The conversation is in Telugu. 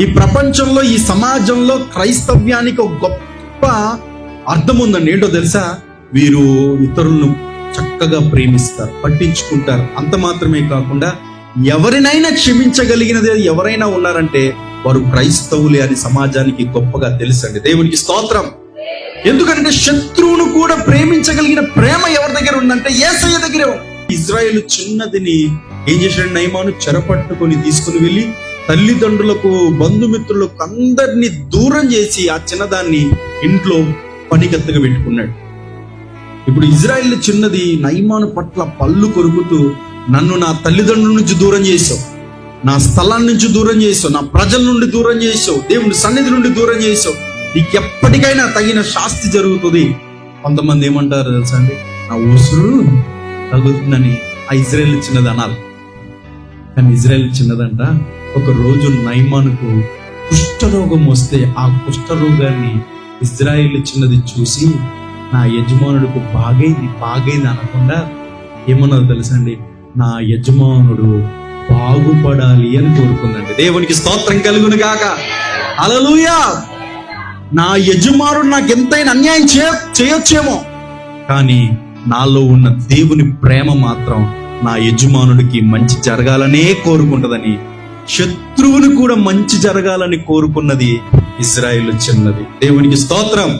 ఈ ప్రపంచంలో ఈ సమాజంలో క్రైస్తవ్యానికి ఒక గొప్ప అర్థం ఉందండి ఏంటో తెలుసా? వీరు ఇతరులను చక్కగా ప్రేమిస్తారు పట్టించుకుంటారు. అంత మాత్రమే కాకుండా ఎవరినైనా క్షమించగలిగినది ఎవరైనా ఉన్నారంటే వారు క్రైస్తవులే అని సమాజానికి గొప్పగా తెలుసండి. దేవునికి స్తోత్రం. ఎందుకంటే శత్రువును కూడా ప్రేమించగలిగిన ప్రేమ ఎవరి దగ్గర ఉందంటే ఏసయ్య దగ్గరే ఇజ్రాయెల్ చిన్నదిని ఏం చేశాడు? నయమాను చెరపట్టుకొని తీసుకుని వెళ్ళి తల్లిదండ్రులకు బంధుమిత్రులకు అందరినీ దూరం చేసి ఆ చిన్నదాన్ని ఇంట్లో పనికత్తగా పెట్టుకున్నాడు. ఇప్పుడు ఇజ్రాయెల్ చిన్నది నయమాను పట్ల పళ్ళు కొరుకుతూ నన్ను నా తల్లిదండ్రుల నుంచి దూరం చేసావు నా స్థలాన్ని నుంచి దూరం చేసావు నా ప్రజల నుండి దూరం చేసావు దేవుని సన్నిధి నుండి దూరం చేసావు నీకు ఎప్పటికైనా తగిన శాస్తి జరుగుతుంది. కొంతమంది ఏమంటారు తెలుసా అండి? నా ఉసురు తగులుతుందని ఆ ఇజ్రాయల్ చిన్నది అనాలి. కానీ ఇజ్రాయెల్ చిన్నదంట. ఒక రోజు నైమానుకు కుష్ఠరోగం వస్తే ఆ కుష్ఠరోగాన్ని ఇజ్రాయెల్ చిన్నది చూసి నా యజమానుడికి బాగైంది బాగైంది అనకుండా ఏమన్నదో తెలుసండి నా యజమానుడు బాగుపడాలి అని కోరుకుందండి. దేవునికి స్తోత్రం కలుగును కాక అలలుయా నా యజమానుడు నాకు ఎంతైనా అన్యాయం చేయ చేయొచ్చేమో. కానీ నాలో ఉన్న దేవుని ప్రేమ మాత్రం నా యజమానుడికి మంచి జరగాలనే కోరుకుంటుందని శత్రువును కూడా మంచి జరగాలని కోరుకున్నది ఇజ్రాయిల్ చిన్నది. దేవునికి స్తోత్రం.